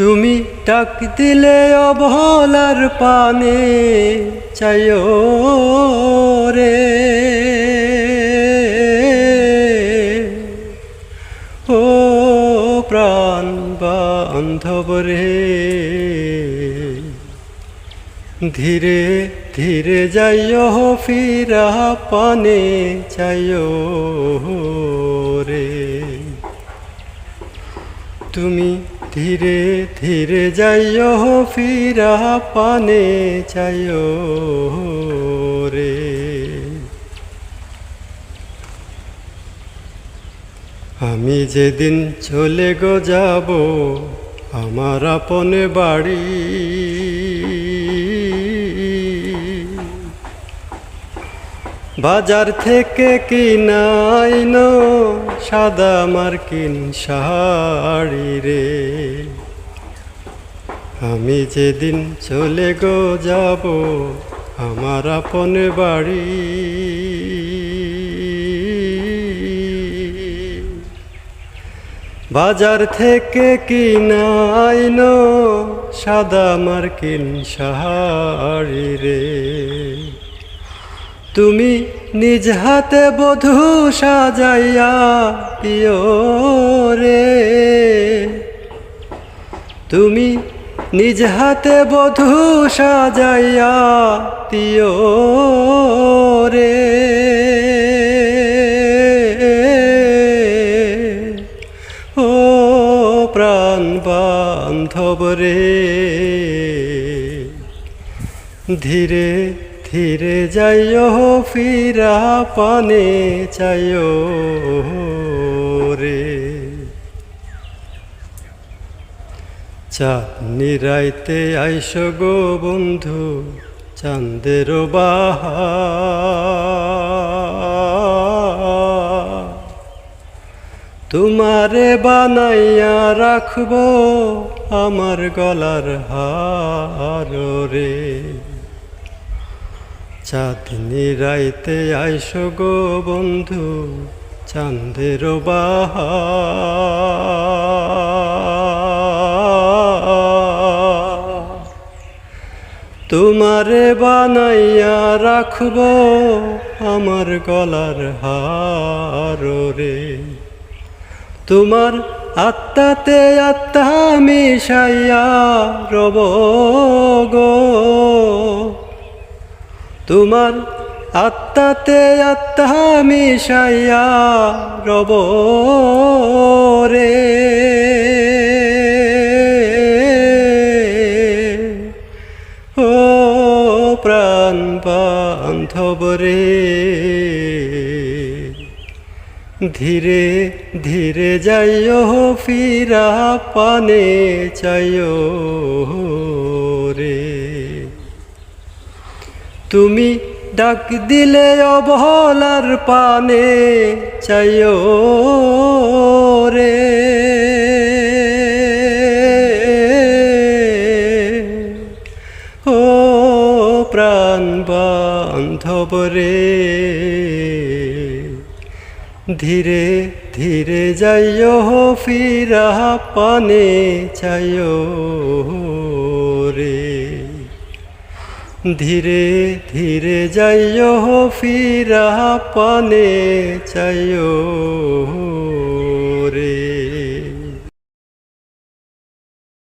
তুমি ডাক দিলে অবহলার পানে, চাইও রে। ও প্রাণ বান্ধব রে, ধীরে ধীরে যাইও ফিরা পানে, চাইও রে। তুমি ধীরে ধীরে যাইও ফিরা পানে চাইও রে। আমি যেদিন চলে গো যাব, আমার আপনে বাড়ি বাজার থেকে কিনাইন সাদা মার্কিন শাড়ি রে। আমি যেদিন চলে গো যাব আমার আপন বাড়ি। বাজার থেকে কিনাইন সাদা মার্কিন শাড়ি রে। তুমি নিজ হাতে বধূ সাজাইয়া দিও রে। তুমি নিজ হাতে বধূ সাজাইয়া দিও রে। ও প্রাণ বান্ধব রে, ধীরে ধীরে যাইও, ফিরা পানে চাইও রে। চাঁদনি রাইতে আইস গো বন্ধু, চাঁদের তোমারে বানাইয়া রাখব আমার গলার হার রে। চাঁদনি রাইতে আইস গো বন্ধু, চাঁদের তোমারে বানাইয়া রাখব আমার গলার হার রে। তোমার আত্মাতে আত্মা মিশাইয়া রব গো। তোমার আত্মাতে আত্মা মিশাইয়া রব রে ও প্রাণ বান্ধব রে, ধীরে ধীরে যাইও, ফিরা পানে চাইও রে তুমি ডাক দিলে অবহলার পানে, চাইও রে। ও প্রাণ বান্ধব রে, ধীরে ধীরে যাইও ফিরা পানে, চাইও রে। ধীরে ধীরে যাইও ফিরা পানে চাইও।